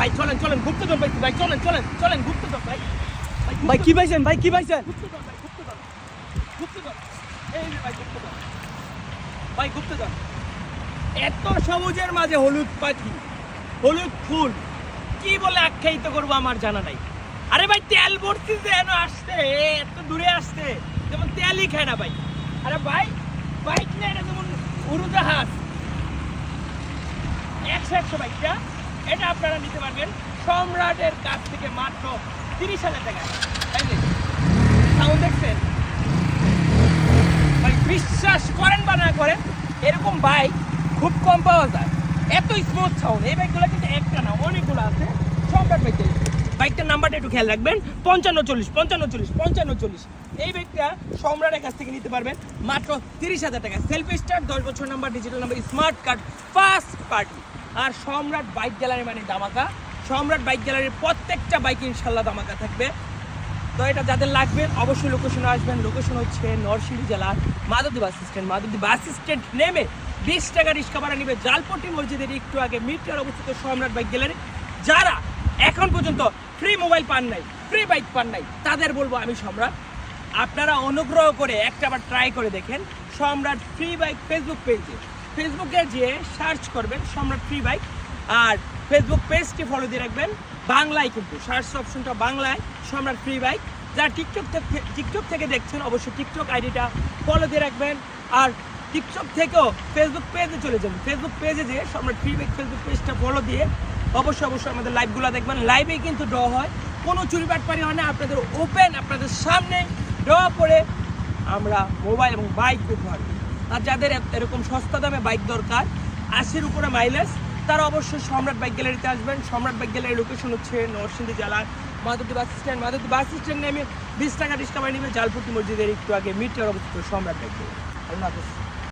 ভাই চলেন চলেন গুপ্তধন পাইছি ভাই চলেন চলেন চলেন গুপ্তধন ভাই। ভাই কি পাইছেন? ভাই কি পাইছেন? গুপ্তধন ভাই গুপ্তধন গুপ্তধন এই ভাই গুপ্তধন ভাই গুপ্তধন এত সবুজের মাঝে হলুদ পাখি হলুদ ফুল কি বলে আখ্যায়িত করব আমার জানা নাই। আরে ভাই তেল ভর্তি যেন আসতে এত দূরে আসতে যেমন তেলই খায় না ভাই। আরে ভাই বাইক না এটা যেমন উড়োজাহাজ। একশো একশো বাইকটা। এটা আপনারা নিতে পারবেন। সম্রাটের কাছ থেকে মাত্র তিরিশ হাজার টাকা। তাই সাউন্ড দেখছেন? ভাই বিশ্বাস করেন বা না করেন, এরকম বাইক খুব কম পাওয়া যায়। এত স্মুথ সাউন্ড এই বাইকগুলো কিন্তু একটা না, অনেকগুলো আছে। সম্রাট বাইক বাইকটার নাম্বারটা একটু খেয়াল রাখবেন। পঞ্চান্ন চল্লিশ পঞ্চান্ন চল্লিশ পঞ্চান্ন চল্লিশ। এই বাইকটা সম্রাটের কাছ থেকে নিতে পারবেন। মাত্র তিরিশ হাজার টাকা। সেলফি স্টার দশ বছর number digital number smart card first party আর সম্রাট বাইক গ্যালারি মানে দামাকা সম্রাট বাইক গ্যালারির প্রত্যেকটা বাইক ইনশাল্লাহ দামাকা থাকবে। তো এটা যাদের লাগবে, অবশ্যই লোকেশনে আসবেন। লোকেশন হচ্ছে নরসিংদী জেলার Madhabdi bus stand Madhabdi bus stand নেমে বিশ টাকা রিক্সা ভাড়া নিবে জালপট্টি মসজিদের একটু আগে মিটার অবস্থিত সম্রাট বাইক গ্যালারি। যারা এখন পর্যন্ত ফ্রি মোবাইল পান নাই ফ্রি বাইক পান নাই, তাদের বলব আমি সম্রাট, আপনারা অনুগ্রহ করে একটা বার ট্রাই করে দেখেন সম্রাট ফ্রি বাইক ফেসবুক পেজে ফেসবুকে যে সার্চ করবেন, সম্রাট ফ্রি বাইক আর ফেসবুক পেজটি ফলো দিয়ে রাখবেন, বাংলায় কিন্তু। সার্চ অপশনটা বাংলায়, সম্রাট ফ্রি বাইক যারা টিকটক টিকটক থেকে দেখছেন, অবশ্যই টিকটক আইডিটা ফলো দিয়ে রাখবেন। আর টিকটক থেকেও ফেসবুক পেজে চলে যাবেন। ফেসবুক পেজে যে সম্রাট ফ্রি বাইক ফেসবুক পেজটা ফলো দিয়ে অবশ্যই অবশ্যই আমাদের লাইভগুলো দেখবেন। লাইভেই কিন্তু ড্র হয়। কোনো চুরি বাটপারি হয় না। আপনাদের ওপেন আপনাদের সামনে ড্র করে আমরা মোবাইল এবং বাইক উপহার দিই। আর যাদের এরকম সস্তা দামে বাইক দরকার, আশির উপরে মাইলেজ তারা অবশ্যই সম্রাট বাইক গ্যালারিতে আসবেন। সম্রাট বাইক গ্যালারির লোকেশন হচ্ছে নরসিংদী জেলার Madhabdi bus stand. Madhabdi bus stand আমি বিশ টাকা বাড়ি নেবে জালপুটি মসজিদের একটু আগে, মিটার অবস্থিত সম্রাট বাইক গ্যালারি। আল্লাহ